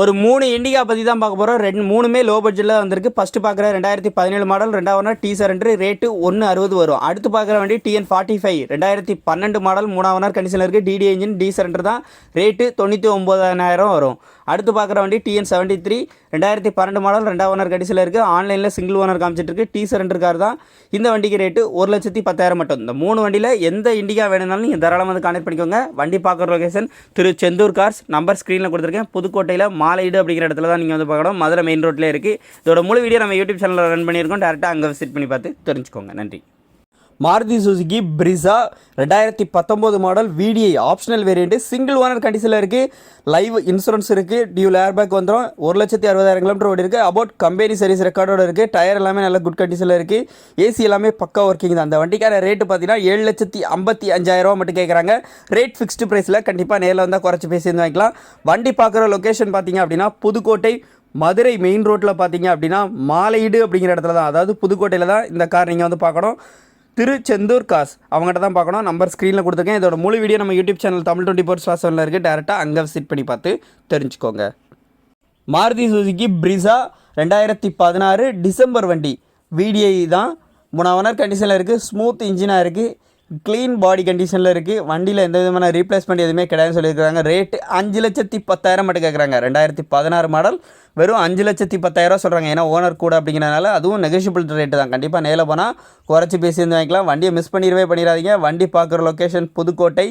ஒரு மூணு இண்டிகா பற்றி தான் பார்க்க போகிறோம் ரெண்டு மூணுமே லோ பட்ஜெட்டில் வந்திருக்கு. ஃபஸ்ட்டு பார்க்குற ரெண்டாயிரத்தி பதினேழு மாடல் ரெண்டாவது டி சரண்டர் ரேட்டு ஒன்று அறுபது வரும். அடுத்து பார்க்குற வண்டி டிஎன் ஃபார்ட்டி ஃபைவ் ரெண்டாயிரத்தி பன்னெண்டு மாடல் மூணாவது கண்டிஷனில் இருக்குது D D engine T surrender தான். ரேட்டு தொண்ணூற்றி ஒம்பதாயிரம் வரும். அடுத்து பார்க்குற வண்டி டிஎன் செவன்ட்டி த்ரீ ரெண்டாயிரத்தி பன்னெண்டு மாடல் ரெண்டாவது ஓனர் கண்டிஷனில் இருக்குது ஆன்லைனில் சிங்கிள் ஓனர் காமிச்சிட்ருக்கு. டி சரண்டர் கார் தான். இந்த வண்டிக்கு ரேட்டு ஒரு லட்சத்தி பத்தாயிரம் மட்டும். இந்த மூணு வண்டியில் எந்த இண்டிகா வேணும்னாலும் நீங்கள் தாராளமாக வந்து கான்டெக்ட் பண்ணிக்கோங்க. வண்டி பார்க்குற location Thiru Chendur cars number ஸ்க்ரீனில் கொடுத்துருக்கேன். புதுக்கோட்டையில் மாலையீடு அப்படிங்கிற இடத்துல தான் நீங்கள் வந்து பார்க்கணும். மதுரை மெயின் ரோட்டில் இருக்குது இதோட முழு வீடியோ நம்ம யூடியூப் சேனலில் ரன் பண்ணியிருக்கோம். டேரெக்டாக அங்கே விசிட் பண்ணி பார்த்து தெரிஞ்சுக்கோங்க. நன்றி. மாருதி சுசுகி பிரிசா ரெண்டாயிரத்தி பத்தொம்போது model VDI optional variant single owner கண்டிஷனில் இருக்குது லைவ் இன்சூரன்ஸ் இருக்குது டியூல் ஏர்பேக் வந்துடும் ஒரு லட்சத்தி அறுபதாயிரம் கிலோமீட்டர் ஓடி இருக்குது அபவுட் கம்பெனி சர்வீஸ் ரெக்கார்டோட இருக்குது டயர் எல்லாமே நல்ல குட் கண்டிஷனில் இருக்குது ஏசி எல்லாமே பக்கா ஒர்க்கிங் தான். அந்த வண்டிக்கான ரேட்டு பார்த்தீங்கன்னா ஏழு லட்சத்தி ஐம்பத்தி அஞ்சாயிரரூவா மட்டும் கேட்குறாங்க ரேட் ஃபிக்ஸ்டு ப்ரைஸில் கண்டிப்பாக நேரில் வந்தால் குறைச்சி பேசி வாங்கிக்கலாம். வண்டி பார்க்குற லொக்கேஷன் பார்த்தீங்க அப்படின்னா புதுக்கோட்டை மதுரை மெயின் ரோட்டில் பார்த்தீங்க அப்படின்னா மாலையீடு அப்படிங்கிற இடத்துல தான் அதாவது புதுக்கோட்டையில் தான் இந்த கார் நீங்கள் வந்து பார்க்கணும். திருச்செந்தூர் காஸ். அவங்ககிட்ட தான் பார்க்கணும். நம்பர் ஸ்க்ரீனில் கொடுத்துருக்கேன். இதோட முழு வீடியோ நம்ம YouTube channel Tamil twenty four star செவனில் இருக்குது டேரெக்டாக அங்கே விசிட் பண்ணி பார்த்து தெரிஞ்சுக்கோங்க. மாருதி சுசுகி பிரிசா ரெண்டாயிரத்தி பதினாறு டிசம்பர் வண்டி. விடிஐ தான். மூணாவனர் கண்டிஷனில் இருக்குது ஸ்மூத் இன்ஜினாக இருக்குது க்ளீன் பாடி கண்டிஷனில் இருக்குது வண்டியில் எந்த விதமான ரீப்ளேஸ்மெண்ட் எதுவுமே கிடையாதுன்னு சொல்லியிருக்காங்க ரேட்டு அஞ்சு லட்சத்தி பத்தாயிரம் மட்டும் கேட்குறாங்க ரெண்டாயிரத்தி பதினாறு மாடல் வெறும் அஞ்சு லட்சத்தி பத்தாயிரம் சொல்கிறாங்க ஏன்னா ஓனர் கூட அப்படிங்கிறனால அதுவும் நெகோஷியபிள் ரேட்டு தான். கண்டிப்பாக நேரில் போனால் குறைச்சி பேசி வந்து வாங்கிக்கலாம். வண்டியை மிஸ் பண்ணிடவே பண்ணிடாதீங்க. வண்டி பார்க்குற லொக்கேஷன் புதுக்கோட்டை.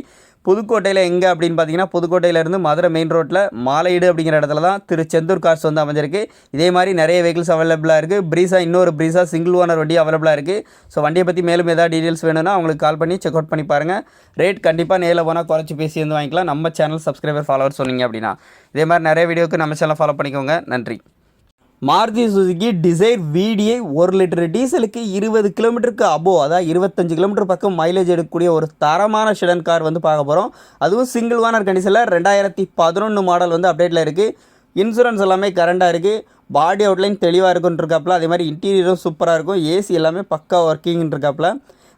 புதுக்கோட்டையில் எங்கே அப்படின்னு பார்த்தீங்கன்னா புதுக்கோட்டையிலேருந்து மதுரை மெயின் ரோட்டில் மாலையீடு அப்படிங்கிற இடத்துல தான் திரு செந்தூர் கார்ஸ் வந்து அமைஞ்சிருக்கு. இதே மாதிரி நிறைய வெஹிக்கிள்ஸ் அவைலபிளாக இருக்குது ப்ரீஸா இன்னொரு ப்ரீஸா சிங்கிள் ஓனர் வண்டி அவைலபிளாக இருக்குது ஸோ வண்டியை பற்றி மேலும் ஏதாவது டீட்டெயில்ஸ் வேணும்னா அவங்களுக்கு கால் பண்ணி செக் அவுட் பண்ணி பாருங்கள் ரேட் கண்டிப்பாக நேரில் போனால் குறைச்சி பேசி வந்து வாங்கிக்கலாம். நம்ம சேனல் சப்ஸ்கிரைபர் ஃபாலோவர் சொன்னீங்க அப்படின்னா. இதே மாதிரி நிறைய வீடியோக்கு நம்ம சேனல் ஃபாலோ பண்ணிக்கோங்க. நன்றி. மாருதி சுசுகி டிசைர் விடிஐ ஒரு லிட்டர் டீசலுக்கு இருபது கிலோமீட்டருக்கு அபோ அதாவது இருபத்தஞ்சு கிலோமீட்டர் பக்கம் மைலேஜ் எடுக்கக்கூடிய ஒரு தரமான ஷிடன் கார் வந்து பார்க்க போகிறோம் அதுவும் சிங்கிள் ஓனர் கண்டிஷனில் ரெண்டாயிரத்தி பதினொன்று மாடல் வந்து அப்டேட்டில் இருக்குது இன்சூரன்ஸ் எல்லாமே கரண்டாக இருக்குது பாடி அவுட்லைன் தெளிவாக இருக்குன்ட்ருக்காப்புல அதே மாதிரி இன்டீரியரும் சூப்பராக இருக்கும். ஏசி எல்லாமே பக்கா ஒர்க்கிங் இருக்காப்புல.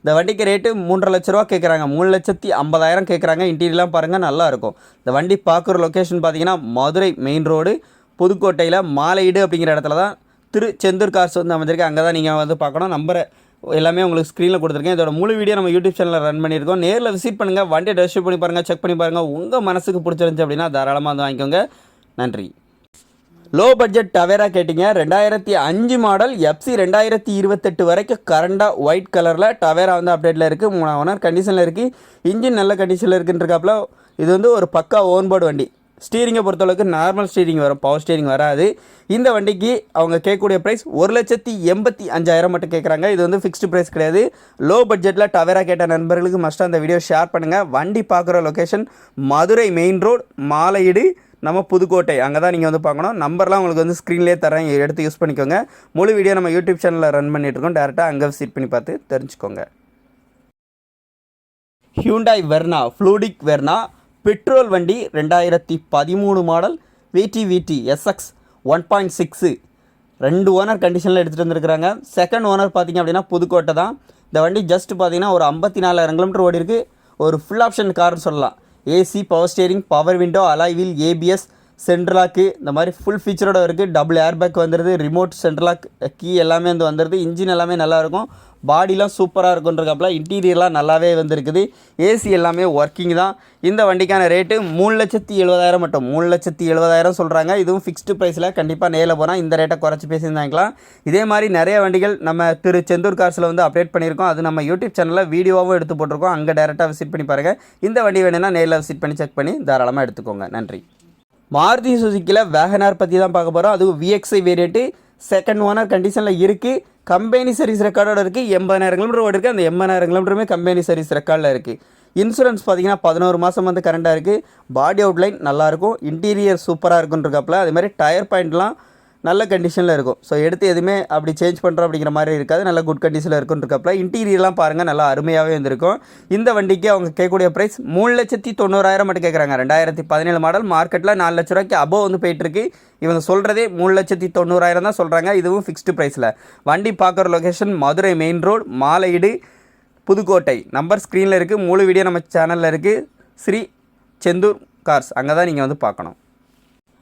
இந்த வண்டிக்கு ரேட்டு மூன்றரை லட்ச ரூபா கேட்குறாங்க மூணு லட்சத்தி ஐம்பதாயிரம் கேட்குறாங்க இன்டீரியர்லாம் பாருங்கள் நல்லாயிருக்கும் இந்த வண்டி பார்க்குற லொக்கேஷன் பார்த்தீங்கன்னா மதுரை மெயின் ரோடு புதுக்கோட்டையில் மாலையீடு அப்படிங்கிற இடத்துல தான் திரு செந்தூர் கார்ஸ் வந்து அமைஞ்சிருக்கு. அங்கே தான் நீங்கள் வந்து பார்க்கணும். நம்பரை எல்லாமே உங்களுக்கு ஸ்க்ரீனில் கொடுத்துருக்கேன். இதோட முழு வீடியோ நம்ம யூடியூப் சேனலில் ரன் பண்ணியிருக்கோம். நேரில் விசிட் பண்ணுங்கள் வண்டியை டெஸ்ட் பண்ணி பாருங்கள் செக் பண்ணி பாருங்கள் உங்கள் மனசுக்கு பிடிச்சிருந்துச்சி அப்படின்னா தாராளமாக வந்து வாங்கிக்கோங்க. நன்றி. லோ பட்ஜெட் டவேரா கேட்டிங்க. ரெண்டாயிரத்தி அஞ்சு மாடல் எஃப்சி ரெண்டாயிரத்தி இருபத்தெட்டு வரைக்கும் கரண்டாக ஒயிட் கலரில் டவேரா வந்து அப்டேட்டில் இருக்குது மூணாவது ஓனர் கண்டிஷனில் இருக்குது இன்ஜின் நல்ல கண்டிஷனில் இருக்குன்றிருக்காப்புல இது வந்து ஒரு பக்கா ஓன்போர்டு வண்டி. ஸ்டீரிங்கை பொறுத்தளவுக்கு நார்மல் ஸ்டீரிங் வரும். பவர் ஸ்டீரிங் வராது. இந்த வண்டிக்கு அவங்க கேட்கக்கூடிய ப்ரைஸ் ஒரு லட்சத்தி எண்பத்தி அஞ்சாயிரம் மட்டும் கேட்குறாங்க. இது வந்து ஃபிக்ஸ்டு ப்ரைஸ் கிடையாது. லோ பட்ஜெட்டில் டவேரா கேட்ட நண்பர்களுக்கு மஸ்ட்டாக அந்த வீடியோ ஷேர் பண்ணுங்கள் வண்டி பார்க்குற location Madurai main road Malaiyeedu நம்ம புதுக்கோட்டை. அங்கே தான் நீங்கள் வந்து பார்க்கணும். நம்பர்லாம் உங்களுக்கு வந்து ஸ்க்ரீன்லேயே தரேன் எடுத்து யூஸ் பண்ணிக்கோங்க. முழு வீடியோ நம்ம யூடியூப் சேனலில் ரன் பண்ணிகிட்ருக்கோம் டேரெக்டாக அங்கே விசிட் பண்ணி பார்த்து தெரிஞ்சுக்கோங்க. Hyundai Verna fluidic Verna petrol வண்டி ரெண்டாயிரத்தி பதிமூணு model V T V T SX one point six ரெண்டு ஓனர் கண்டிஷனில் எடுத்துகிட்டு வந்திருக்கிறாங்க. செகண்ட் ஓனர் பார்த்திங்க அப்படின்னா புதுக்கோட்டை தான். இந்த வண்டி ஜஸ்ட் பார்த்தீங்கன்னா ஒரு ஐம்பத்தி நாலாயிரம் கிலோமீட்டர் ஓடி இருக்குது ஒரு ஃபுல் ஆப்ஷன் கார்னு சொல்லலாம். AC power steering power window alloy wheel ABS central lock இந்த மாதிரி ஃபுல் ஃபீச்சரோட இருக்குது டபுள் ஏர்பேக் வந்துடுது ரிமோட் சென்ட்ரலாக் கீ எல்லாமே வந்து வந்துடுது இன்ஜின் எல்லாமே நல்லாயிருக்கும் பாடிலாம் சூப்பராக இருக்குன்றக்காப்புல இன்டீரியர்லாம் நல்லாவே வந்திருக்குது. ஏசி எல்லாமே ஒர்க்கிங் தான். இந்த வண்டிக்கான ரேட்டு மூணு லட்சத்தி எழுபதாயிரம் மட்டும். மூணு லட்சத்தி எழுபதாயிரம் சொல்கிறாங்க இதுவும் ஃபிக்ஸ்டு ப்ரைஸில் கண்டிப்பாக நேரில் போனால் இந்த ரேட்டை குறைச்சி பேசியிருந்தாங்களாம். இதே மாதிரி நிறைய வண்டிகள் நம்ம திரு செந்தூர் கார்ஸில் வந்து அப்டேட் பண்ணியிருக்கோம். அது நம்ம யூடியூப் சேனலில் வீடியோவாகவும் எடுத்து போட்டிருக்கோம். அங்கே டேரெக்டாக விசிட் பண்ணி பாருங்கள் இந்த வண்டி வேணும்னா நேரில் விசிட் பண்ணி செக் பண்ணி தாராளமாக எடுத்துக்கோங்க. நன்றி. மாருதி சுசுக்கியில் வேகனார் பற்றி தான் பார்க்க போகிறோம் அதுவும் விஎக்ஸ்ஐ வேரியண்ட்டு செகண்ட் ஓனர் கண்டிஷனில் இருக்குது கம்பெனி சர்வீஸ் ரெக்கார்டோட இருக்குது எண்பதாயிரம் கிலோமீட்டர் ஓடி இருக்குது அந்த எண்பதாயிரம் கிலோமீட்டருமே கம்பெனி சர்வீஸ் ரெக்கார்டில் இருக்குது இன்சூரன்ஸ் பார்த்தீங்கன்னா பதினோரு மாதம் வந்து கரண்டாக இருக்குது பாடி அவுட்லைன் நல்லாயிருக்கும் இன்டீரியர் சூப்பராக இருக்குன்றிருக்காப்புல அதே மாதிரி டயர் பாயிண்ட்லாம் நல்ல கண்டிஷனில் இருக்கும். ஸோ எடுத்து எதுவுமே அப்படி சேஞ்ச் பண்ணுறோம் அப்படிங்கிற மாதிரி இருக்காது. நல்ல குட் கண்டிஷனில் இருக்குன்றிருக்காப்புல இன்டீரியர்லாம் பாருங்கள் நல்லா அருமையாகவே இருந்திருக்கும். இந்த வண்டிக்கு அவங்க கேட்கக்கூடிய ப்ரைஸ் மூணு லட்சத்தி தொண்ணூறாயிரம் மட்டும் கேட்குறாங்க. ரெண்டாயிரத்தி பதினேழு மாடல் மார்க்கெட்டில் நாலு லட்ச ரூபாய்க்கு அபோவ் வந்து போயிட்டுருக்கு இவங்க சொல்கிறதே மூணு லட்சத்தி தொண்ணூறாயிரம் தான் சொல்கிறாங்க இதுவும் ஃபிக்ஸ்டு ப்ரைஸில் வண்டி பார்க்குற location Madurai main road Malaiyeedu Pudukkottai. Number ஸ்க்ரீனில் இருக்குது முழு வீடியோ நம்ம சேனலில் இருக்குது ஸ்ரீ செந்தூர் கார்ஸ் அங்கே தான் நீங்கள் வந்து பார்க்கணும்.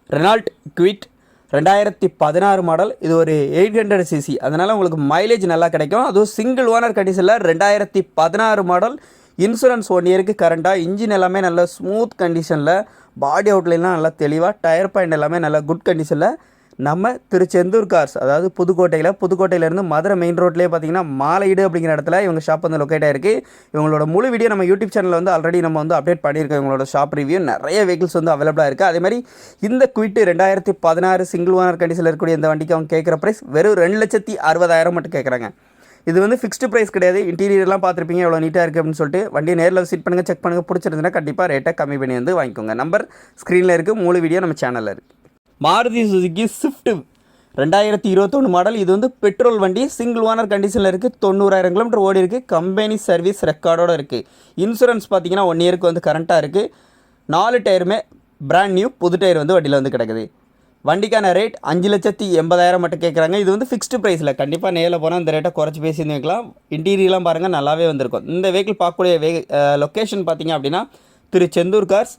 ரெனால்ட் குவிட் ரெண்டாயிரத்தி பதினாறு மாடல் இது ஒரு எயிட் ஹண்ட்ரட் சிசி அதனால் உங்களுக்கு மைலேஜ் நல்லா கிடைக்கும். அதுவும் சிங்கிள் ஓனர் கண்டிஷனில் ரெண்டாயிரத்தி பதினாறு மாடல் இன்சூரன்ஸ் ஒன் இயருக்கு கரண்ட்டாக இன்ஜின் எல்லாமே நல்ல ஸ்மூத் கண்டிஷனில் பாடி அவுட்லைன்லாம் நல்லா தெளிவாக டயர் பாயிண்ட் எல்லாமே நல்ல குட் கண்டிஷனில் நம்ம திருச்செந்தூர் கார்ஸ் அதாவது புதுக்கோட்டையில் புதுக்கோட்டையிலேருந்து மதுரை மெயின் ரோட்லேயே பார்த்தீங்கன்னா மாலையீடு அப்படிங்கிற இடத்துல இவங்க ஷாப் வந்து லொக்கேட் ஆயிருக்கு. இவங்களோட முழு வீடியோ நம்ம யூடியூப் சேனலில் வந்து ஆல்ரெடி நம்ம வந்து அப்டேட் பண்ணியிருக்கோம். இவங்களோட ஷாப் ரிவ்யூ நிறைய வெஹிக்கிள்ஸ் வந்து அவைலபிளாக இருக்குது அதே மாதிரி இந்த குவிட்டு ரெண்டாயிரத்தி பதினாறு சிங்கிள் ஓனர் கண்டிஷனில் இருக்கக்கூடிய இந்த வண்டிக்கு அவங்க கேட்குற ப்ரைஸ் வெறும் ரெண்டு லட்சத்தி அறுபதாயிரம் மட்டும் கேட்குறாங்க. இது வந்து ஃபிக்ஸ்டு ப்ரைஸ் கிடையாது. இன்டீரியர்லாம் பார்த்துருப்பீங்க எவ்வளோ நீட்டாக இருக்குது அப்படின்னு சொல்லிட்டு வண்டியை நேரில் விசிட் பண்ணுங்கள் செக் பண்ணுங்கள் பிடிச்சிருந்துன்னா கண்டிப்பாக ரேட்டை கம்மி பண்ணி வந்து வாங்கிக்கோங்க. நம்பர் ஸ்க்ரீனில் இருக்குது மூணு வீடியோ நம்ம சேனலில் இருக்குது மாருதி சுசுக்கி ஸ்விஃப்ட்டு ரெண்டாயிரத்தி இருபத்தொன்று மாடல் இது வந்து பெட்ரோல் வண்டி. சிங்கிள் ஓனர் கண்டிஷனில் இருக்குது தொண்ணூறாயிரம் கிலோமீட்டர் ஓடி இருக்குது கம்பெனி சர்வீஸ் ரெக்கார்டோடு இருக்குது இன்சூரன்ஸ் பார்த்தீங்கன்னா ஒன் இயருக்கு வந்து கரண்ட்டாக இருக்குது நாலு டயருமே பிராண்ட் நியூ புது டயர் வந்து வண்டியில் வந்து கிடக்குது. வண்டிக்கான ரேட் அஞ்சு லட்சத்தி எண்பதாயிரம் மட்டும் கேட்குறாங்க இது வந்து ஃபிக்ஸ்டு ப்ரைஸில் கண்டிப்பாக நேரில் போனால் இந்த ரேட்டை குறைச்சி பேசியிருந்து வைக்கலாம் இன்டீரியர்லாம் பாருங்கள் நல்லாவே வந்திருக்கும். இந்த வெஹிக்கிள் பார்க்கக்கூடிய வே லொக்கேஷன் பார்த்தீங்க அப்படின்னா Thiru Chendur cars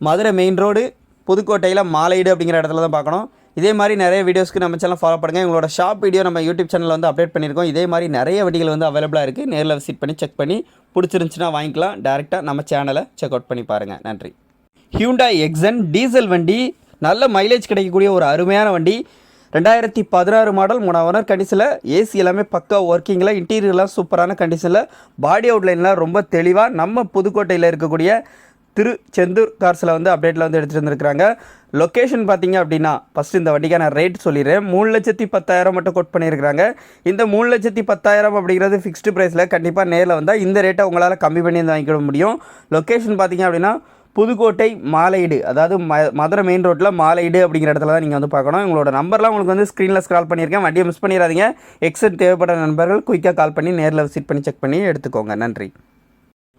Madurai main road புதுக்கோட்டையில் மாலையீடு அப்படிங்கிற இடத்துல தான் பார்க்கணும். இதே மாதிரி நிறைய வீடியோஸ்க்கு நம்ம சேனல் ஃபாலோ பண்ணுங்கள் எங்களோட ஷாப் வீடியோ நம்ம யூடியூப் சேனலில் வந்து அப்டேட் பண்ணியிருக்கோம். இதே மாதிரி நிறைய வண்டிகள் வந்து அவைலபிளாக இருக்குது நேரில் விசிட் பண்ணி செக் பண்ணி பிடிச்சிருந்துச்சுன்னா வாங்கிக்கலாம். டேரெக்டாக நம்ம சேனலை செக் அவுட் பண்ணி பாருங்கள் நன்றி. ஹியூண்டாய் எக்ஸன் டீசல் வண்டி. நல்ல மைலேஜ் கிடைக்கக்கூடிய ஒரு அருமையான வண்டி. ரெண்டாயிரத்தி பதினாறு மாடல் மூணாவது ஓனர் கண்டிஷனில் ஏசி எல்லாமே பக்கா ஒர்க்கிங்கில் இன்டீரியர்லாம் சூப்பரான கண்டிஷனில் பாடி அவுட்லைன்லாம் ரொம்ப தெளிவாக நம்ம புதுக்கோட்டையில் இருக்கக்கூடிய திரு செந்தூர் கார்ஸில் வந்து அப்டேட்டில் வந்து எடுத்துகிட்டு வந்திருக்காங்க லொக்கேஷன் பார்த்தீங்க அப்படின்னா ஃபஸ்ட்டு இந்த வண்டிக்கான ரேட் சொல்லிடுறேன். மூணு லட்சத்தி பத்தாயிரம் மட்டும் கோட் பண்ணியிருக்கிறாங்க. இந்த மூணு லட்சத்தி பத்தாயிரம் அப்படிங்கிறது ஃபிக்ஸ்டு ப்ரைஸில் கண்டிப்பாக நேரில் வந்தால் இந்த ரேட்டை உங்களால் கம்மி பண்ணி வந்து வாங்கிக்க முடியும். லொக்கேஷன் பார்த்தீங்க அப்படின்னா புதுக்கோட்டை மாலையீடு. அதாவது ம மதுரை மெயின் ரோட்டில் மாலையீடு அப்படிங்கிற இடத்துல தான் நீங்கள் வந்து பார்க்கணும். உங்களோட நம்பர்லாம் உங்களுக்கு வந்து ஸ்க்ரீனில் ஸ்க்ரால் பண்ணியிருக்கேன். வண்டியை மிஸ் பண்ணிடாதீங்க. எக்ஸட் தேவைப்பட்ட நண்பர்கள் குயிக்காக கால் பண்ணி நேரில் விசிட் பண்ணி செக் பண்ணி எடுத்துக்கோங்க. நன்றி.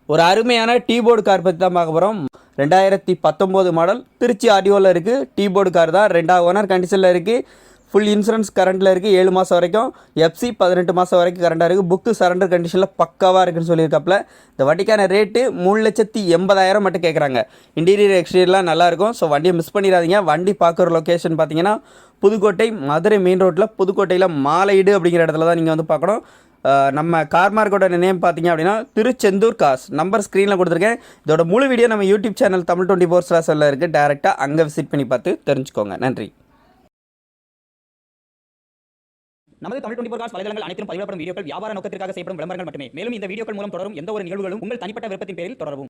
ஒரு அருமையான டீபோர்டு கார் பற்றி தான் பார்க்க போகிறோம் ரெண்டாயிரத்தி பத்தொம்போது மாடல் திருச்சி ஆடியோவில் இருக்குது டீபோர்டு கார் தான். ரெண்டாவது ஓனர் கண்டிஷனில் இருக்குது ஃபுல் இன்சூரன்ஸ் கரண்ட்டில் இருக்குது ஏழு மாதம் வரைக்கும். எஃப்சி பதினெட்டு மாதம் வரைக்கும் கரண்டாக இருக்குது புக்கு சரண்டர் கண்டிஷனில் பக்காவாக இருக்குன்னு சொல்லியிருக்காப்புல. இந்த வண்டிக்கான ரேட்டு மூணு லட்சத்தி எண்பதாயிரம் மட்டும் கேட்குறாங்க இன்டீரியர் எக்ஸ்டீரியர்லாம் நல்லாயிருக்கும் ஸோ வண்டியை மிஸ் பண்ணிடாதீங்க. வண்டி பார்க்குற லொக்கேஷன் பார்த்தீங்கன்னா புதுக்கோட்டை மதுரை மெயின் ரோட்டில் புதுக்கோட்டையில் மாலையீடு அப்படிங்கிற இடத்துல தான் நீங்கள் வந்து பார்க்கணும். நம்ம கார் மார்க்கோட நேம் பார்த்தீங்க அப்படின்னா திருச்செந்தூர் காஸ். நம்பர் ஸ்க்ரீனில் கொடுத்துருக்கேன். இதோட முழு வீடியோ நம்ம YouTube channel Tamil twenty four ஸ்லாஸில் இருக்குது டேரெக்டாக அங்கே விசிட் பண்ணி பார்த்து தெரிஞ்சுக்கோங்க. நன்றி. நமது தமிழ் டுவெண்டி காஸ் வலைதளங்கள் அனைத்தும் பதிவிடப்படும் வீடியோக்கள் வியாபார நோக்கத்திற்காக செய்யப்படும் விளம்பரங்கள் மட்டுமே. மேலும் இந்த வீடியோக்கள் மூலம் தொடரும் எந்த ஒரு நிகழ்வுகளும் உங்கள் தனிப்பட்ட விருப்பத்தின் பேரில் தொடரவும்.